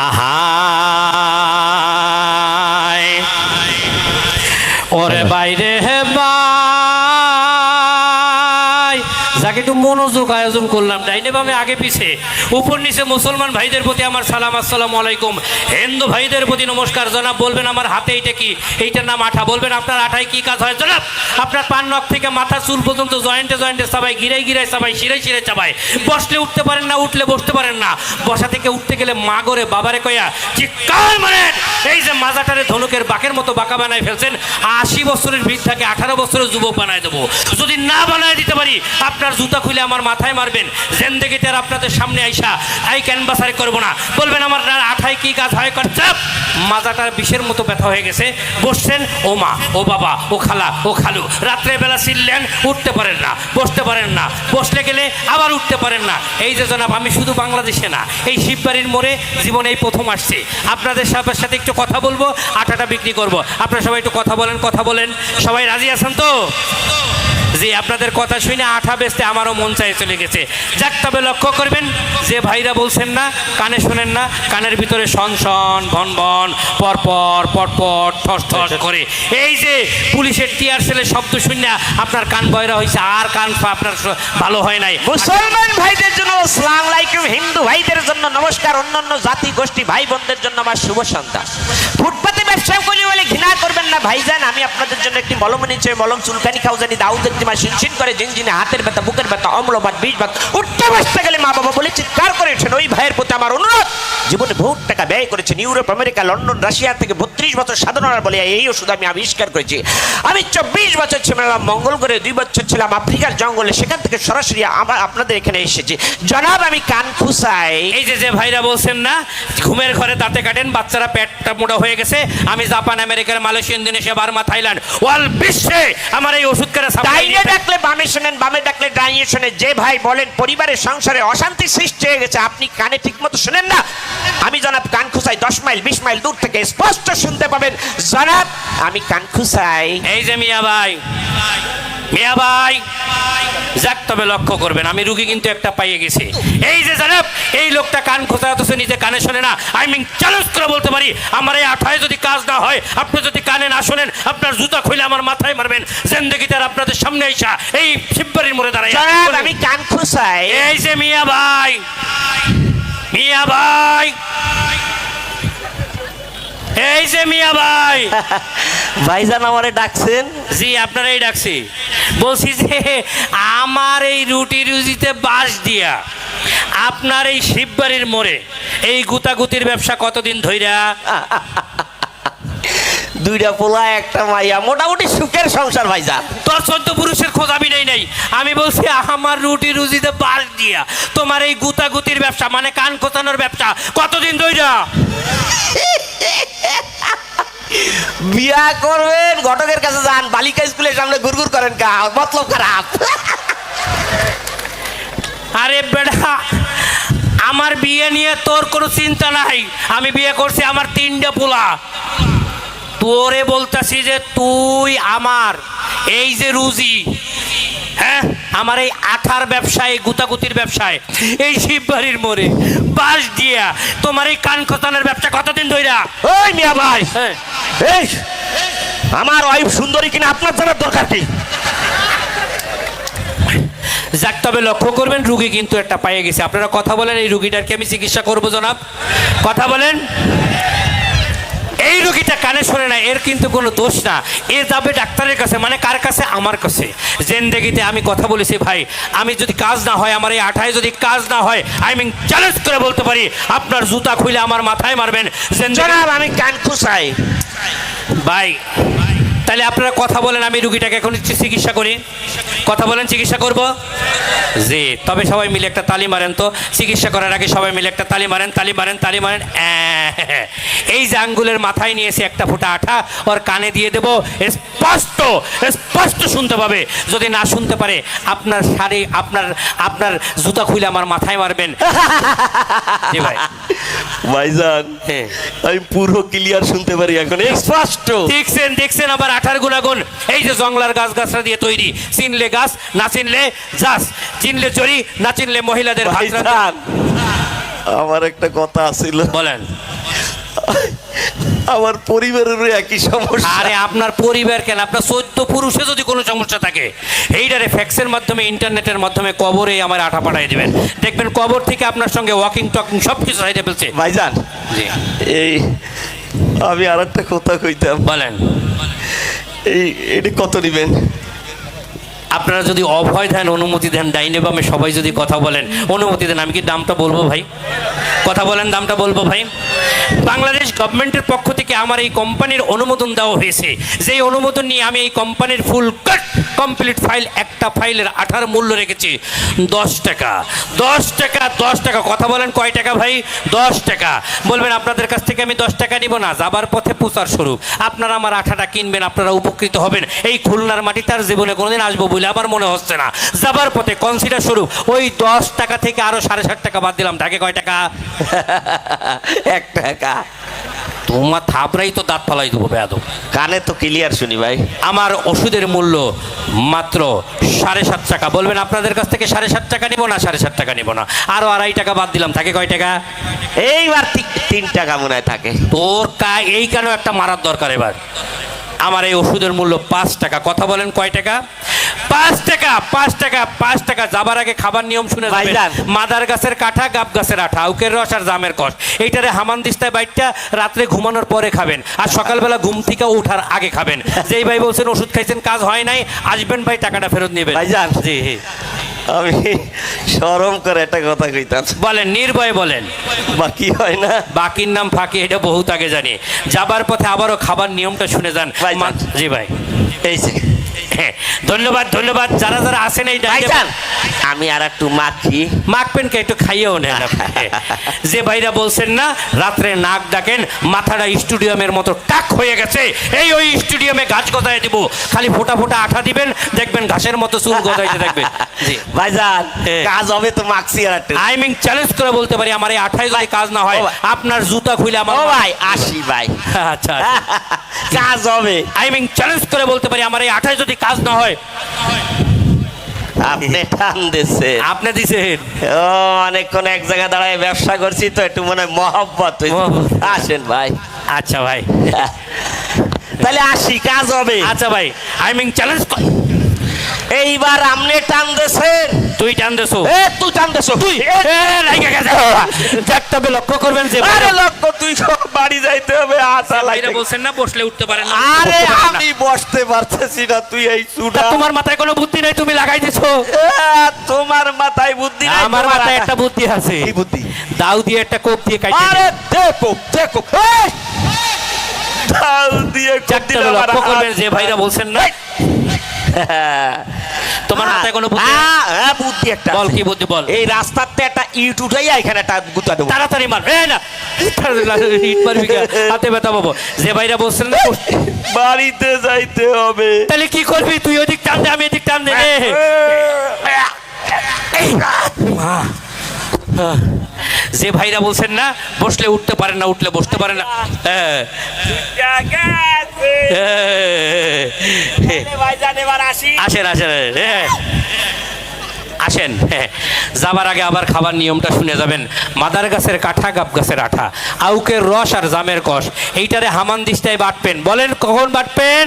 আহাই একটু মনোযোগ আয়োজন করলাম। ডাইনে বামে আগে পিছে। উপর নিচে মুসলমান ভাইদের প্রতি আমার সালাম, আসসালামু আলাইকুম। হিন্দু ভাইদের প্রতি নমস্কার, জনাব বলবেন, আমার হাতে এইটা কি? এইটার নাম আঠা। বলবেন, আপনার আঠায় কি কাজ হয়? জনাব, আপনার পান নখ থেকে মাথা চুল পর্যন্ত জয়েন্টে জয়েন্টে সবাই গিরাই গিরাই সবাই শিরাই শিরে চাবাই বসলে উঠতে পারেন না, উঠলে বসতে পারেন না। বসা থেকে উঠতে গেলে মা করে বাবারে কয়া, চিৎকার মারেন! এই যে মাজাটারে ধনুকের বাকের মতো বাঁকা বানায় ফেলছেন, আশি বছরের বৃদ্ধাকে আঠারো বছরের যুবক বানায় দেবো। যদি না বানায় দিতে পারি, আপনার জুতা খুলে আমার মাথায় মারবেন। জেন্দেগিতে আর আপনাদের সামনে আইসা আই ক্যানভাসারি করব না। বলবেন, আমার আঠায় কি কাজ হয়? করছে মাজাটার বিষের মতো ব্যথা হয়ে গেছে। বসছেন, ও মা, ও বাবা, ও খালা, ও খালু। রাত্রে বেলা ছিললেন উঠতে পারেন না, বসতে পারেন না। বসলে গেলে আবার উঠতে পারেন না। এই যে জনাব, আমি শুধু বাংলাদেশে না, এই শিববাড়ির মোড়ে জীবনে এই প্রথম আসছে। আপনাদের সাথে সাথে একটু কথা বলব, আটাটা বিক্রি করব। আপনারা সবাই একটু কথা বলেন কথা বলেন। সবাই রাজি আছেন তো? জি আপনাদের কথা শুনে আঠা বেচতে আমারও মন চাই চলে গেছে। যাক তবে লক্ষ্য করবেন যে ভাইরা বলছেন না কানে শোনেন না কানের ভিতরে সন সন ভন ভন পরপর পটপট ঠস ঠস করে। এই যে পুলিশের টিয়ার সেলের শব্দ শুনে আপনার কান বয়রা হয়েছে আর কান আপনার ভালো হয় নাই। মুসলমান ভাইদের জন্য সালাম আলাইকুম হিন্দু ভাইদের জন্য নমস্কার অন্যান্য জাতি গোষ্ঠী ভাই বোনদের জন্য আমার শুভ সন্ধ্যা। ফুটপাতে ব্যবসা করি বলে ঘৃণা করবেন না, ভাইজান। আমি আপনাদের জন্য একটি মলম ওই মলম চুলকানি খাওজানি দাউদের দিমা শিনশিন করে জিনজিনে হাতের ব্যথা, বুকের ব্যথা অম্লবাদ বিষ, বাত। উঠতে বসতে গেলে মা বাবা বলে চিৎকার করে ওঠেন ওই ভাইয়ের প্রতি আমার অনুরোধ। জীবনে বহুত টাকা ব্যয় করেছেন ইউরোপ, আমেরিকা, লন্ডন, রাশিয়া থেকে বত্রিশ বছর সাধনার বলে এই ওষুধ আমি আবিষ্কার করেছি। আমি চব্বিশ বছর ছিলাম মঙ্গল করে দুই বছর ছিলাম, আফ্রিকার জঙ্গলে, সেখান থেকে সরাসরি আবার আপনাদের এখানে এসেছি। জনাব, আমি কান খুসাই। এই যে যে ভাইরা বলছেন না, ঘুমের ঘরে দাঁতে কাটেন, বাচ্চারা পেটটা মোটা হয়ে গেছে, আমি জাপান, আমেরিকার মালয়েশিয়া ইন্দোনেশিয়া বার্মা থাইল্যান্ড। ওয়াল বিশ্বে আমার এই ওষুধ করে ডাইনে ডাকলে বামে শোনেন বামে ডাকলে ডাইনে শোনেন। যে ভাই বলেন পরিবারের সংসারে অশান্তি সৃষ্টি হয়ে গেছে আপনি কানে ঠিক মতো শোনেন না। আমি জনাব কান খুসাই দশ মাইল বিশ মাইল দূর থেকে স্পষ্ট শুনতে পাবেন। জনাব আমি কান খুসাই। এই যে মিয়া ভাই মিয়া ভাই যাক তবে লক্ষ্য করবেন আমি রুগী কিন্তু একটা পাইয়ে গেছি। এই যে জানাব এই লোকটা কান খোঁচা অথচ নিজে কানে শোনে না। আই মিন চ্যালেঞ্জ করে বলতে পারি আমার এই আঠায় যদি কাজ না হয় আপনি যদি কানে না শোনেন আপনার জুতা খুলে আমার মাথায় মারবেন। জেন্দেগিতে আর আপনাদের সামনে আইসা এই শিববাড়ির মোড়ে দাঁড়াই আমি কান খুসাই এই যে মিয়া ভাই মিয়া ভাই এই যে মিয়া ভাই। ভাইজান আমারে ডাকছেন? জি আপনারাই ডাকছি। বলছি যে আমার এই রুটি রুজিতে বাস দিয়া আপনার এই শিববাড়ির মোড়ে এই গুতাগুতির ব্যবসা কতদিন ধইরা? দুইটা পোলা একটা মাইয়া মোটামুটি সুখের সংসার ভাইজান। তোর চোদ্দ পুরুষের খোঁজ আমি নেই নাই। আমি বলছি আমার রুটি রুজিতে বাস দিয়া তোমার এই গুতাগুতির ব্যবসা মানে কান কোতানোর ব্যবসা কতদিন ধইরা? বিয়া করবেন, ঘটকের কাছে যান, বালিকা স্কুলের সামনে ঘুরঘুর করেন কা, মতলব খারাপ। আরে বেড়া, আমার বিয়ে নিয়ে তোর কোনো চিন্তা নাই। আমি বিয়ে করছি আমার তিনটে পোলা। তোরে বলতাছি যে তুই আমার, এই যে রুজি হ্যাঁ? আমার এই আঠার ব্যবসায়, গুতাগুতির ব্যবসায়, এই শিববাড়ির মোড়ে। বাস দিয়া তোমার এই কান খতানের ব্যবসা কতদিন ধইরা? ওই মিয়া ভাই। হ্যাঁ। এই আমার ওয়াইফ সুন্দরী কিনা আপনার জানার দরকার কি? যাক তবে লক্ষ্য করবেন রুগী কিন্তু একটা পাইয়ে গেছে। আপনারা কথা বলেন এই রুগীটার কি আমি চিকিৎসা করব জনাব? কথা বলেন। এই রুগীটা কানে শোনে না এর কিন্তু কোনো দোষ না। এ যাবে ডাক্তারের কাছে মানে কার কাছে? আমার কাছে। জেন্দেগিতে আমি কথা বলেছি ভাই। আমি যদি কাজ না হয় আমার এই আঠায় যদি কাজ না হয় আই মিন চ্যালেঞ্জ করে বলতে পারি আপনার জুতা খুলে আমার মাথায় মারবেন। জনাব আমি কান খুসাই। ভাই তাহলে আপনারা কথা বলেন আমি রুগীটাকে এখন চিকিৎসা করি। কথা বলেন চিকিৎসা করব? জি তবে সবাই মিলে একটা তালি মারেন তো। চিকিৎসা করার আগে সবাই মিলে একটা তালি মারেন তালি মারেন তালি মারেন অ্যাঁ, এই যে আঙ্গুলের মাথায় নিয়েছে একটা ফুটা আঠা ওর কানে দিয়ে দেবো স্পষ্ট স্পষ্ট শুনতে পাবে। যদি না শুনতে পারে আপনার শাড়ি আপনার আপনার জুতা খুলে আমার মাথায় মারবেন। ভাই। ভাইজান হ্যাঁ। আমি পুরো ক্লিয়ার শুনতে পারি এখন স্পষ্ট। দেখছেন দেখছেন আবার আঠার গুণাগুণ। এই যে জংলার গাছ গাছরা দিয়ে তৈরি চিনলে গাছ না চিনলে যাস চিনলে চড়ি না চিনলে মহিলাদের আমার একটা কথা আছিল বলেন। আমার পরিবারেরও একই সমস্যা। আরে আপনার পরিবার কেন? আপনার চোদ্দ পুরুষে যদি কোনো সমস্যা থাকে এইটারে ফ্যাক্সের মাধ্যমে ইন্টারনেটের মাধ্যমে কবরে আমার আঠা পাঠাই দেবেন। দেখবেন কবর থেকে আপনার সঙ্গে ওয়াকিং টকিং সব কিছু হাইতে ফেলছে। ভাইজান জি। এই আমি আর একটা কথা কইতাম। বলেন। এই এটি কত নিবেন? আপনারা যদি অভয় দেন, অনুমতি দেন, ডাইনে বামে সবাই যদি কথা বলেন, অনুমতি দেন, আমি কি দামটা বলব ভাই? কথা বলেন, দামটা বলব ভাই? বাংলাদেশ গভর্নমেন্টের পক্ষ থেকে আমার এই কোম্পানির অনুমোদন দেওয়া হয়েছে। যেই অনুমোদন নিয়ে আমি এই কোম্পানির ফুল কাট কমপ্লিট ফাইল একটা ফাইলের আঠার মূল্য রেখেছি। দশ টাকা। দশ টাকা দশ টাকা। কথা বলেন, কয় টাকা ভাই? দশ টাকা। বলবেন, আপনাদের কাছ থেকে আমি দশ টাকা নিব না, যাবার পথে প্রচার স্বরূপ। আপনারা আমার আঠাটা কিনবেন, আপনারা উপকৃত হবেন। এই খুলনার মাটি তার জীবনে কোনোদিন আসব বলে আমার মনে হচ্ছে না। যাবার পথে কনসিডার স্বরূপ ওই দশ টাকা থেকে আরও সাড়ে ষাট টাকা বাদ দিলাম। তাকে কয় টাকা? এক টাকা। তোমার থাপড়াই তো দাঁত ফালাই দেবো বেয়াদব। কানে তো ক্লিয়ার শুনি ভাই। আমার ওষুধের মূল্য মাত্র সাড়ে সাত টাকা। বলবেন আপনাদের কাছ থেকে সাড়ে সাত টাকা নিব না সাড়ে সাত টাকা নিব না? আরও আড়াই টাকা বাদ দিলাম। থাকে কয় টাকা? এইবার তিন টাকা মনে হয় থাকে। তোর কা এই কেন একটা মারার দরকার এবার? আমার এই ওষুধের মূল্য পাঁচ টাকা। কথা বলেন কয় টাকা? পাঁচ টাকা পাঁচ টাকা পাঁচ টাকা। যাবার আগে খাবার নিয়ম শুনে যাবেন মাদার গাছের কাঠা গাব গাছের আঠা। আউকের রস আর জামের কষ। এইটারে হামান দিস্তায় বাইটটা রাত্রে ঘুমানোর পরে খাবেন। আর সকালবেলা ঘুম থেকে ওঠার আগে খাবেন। যেই ভাই বলছেন ওষুধ খাইছেন কাজ হয় নাই। আসবেন ভাই টাকাটা ফেরত নেবেন। ভাইজান। জি আমি সরম করে একটা কথা কইতাম। বলেন নির্ভয়ে বলেন। বাকি হয় না? বাকির নাম ফাঁকি এটা বহুত আগে জানি। যাবার পথে আবারও খাবার নিয়মটা শুনে যান। জি ভাই। এই যে। ধন্যবাদ ধন্যবাদ। যারা যারা আসেন এই আমি আর একটু মাখি। মাখবেন কে একটু খাইয়েও নেন যে ভাইরা বলছেন না রাত্রে নাক ডাকেন মাথাটা স্টুডিয়ামের মতো টাক হয়ে গেছে এই ওই স্টুডিয়ামে গাছ গজায় দিব। খালি ফোটা ফোটা আঠা দিবেন দেখবেন ঘাসের মতো চুল গজাইতে থাকবে। জি। ভাইজান হ্যাঁ। কাজ হবে তো মাখছি আর একটু। আই মিন চ্যালেঞ্জ করে বলতে পারি আমার এই আঠাই যদি কাজ না হয় আপনার জুতা খুলে আমার ও ভাই আসি ভাই। আচ্ছা কাজ হবে। আই মিন চ্যালেঞ্জ করে বলতে পারি আমার এই আঠাই যদি কাজ না হয়। আপনি টান দিছে আপনি দিছেন। ও অনেকক্ষণ এক জায়গায় দাঁড়ায় ব্যবসা করছি তো একটু মনে হয় মহব্বত। আসেন ভাই। আচ্ছা ভাই। তাহলে আসি কাজ হবে। আচ্ছা ভাই আই মিন চ্যালেঞ্জ এইবার আমনে টান দিছেন তুই টান দেছো। এ তুই টান দিছ তুই। এ, লাইগা গেছে। যাক, তবে লক্ষ্য করবেন যে আরে লক্ষ্য তুই সব বাড়ি যাইতে হবে আশা লাগে বলছেন না বসলে উঠতে পারেন না আরে। আমি বসতে পারতেছি না তুই এই চুড়া। তোমার মাথায় কোনো বুদ্ধি নাই তুমি লাগাই দিছো। তোমার মাথায় বুদ্ধি নাই আমার মাথায় একটা বুদ্ধি আছে। কি বুদ্ধি? দাউ দিয়ে একটা কোপ দিয়ে কাটে আরে দেখো দেখো এই! ঢাল দিয়ে যাক, কুটি আমার লক্ষ্য করবেন যে ভাইরা বলছেন না তোমার মাথায় কোনো বুদ্ধি হ্যাঁ, হ্যাঁ, বুদ্ধি একটা বল কি বুদ্ধি বল। এই রাস্তাতে একটা ইট উঠাইয়া এখানে একটা গুতা দেবো। তাড়াতাড়ি মার। এ না ইট মারবি হাতে ব্যথা পাবো। যে ভাইরা বলছেন না বাড়িতে যাইতে হবে। তাহলে কি করবি? তুই ওদিক টান দে আমি এদিক টান দে। মা। হ্যাঁ। যে ভাইরা বলছেন না বসলে উঠতে পারে না উঠলে বসতে পারে না। হ্যাঁ। হ্যাঁ। ভাইজান এবার আসি আসেন আসেন হ্যাঁ। আসেন হ্যাঁ। যাবার আগে আবার খাবার নিয়মটা শুনে যাবেন মাদার গাছের কাঠা, গাব গাছের আঠা আউকের রস আর জামের কষ এইটারে হামান দিস্তায় বাটপেন বলেন, কখন বাটবেন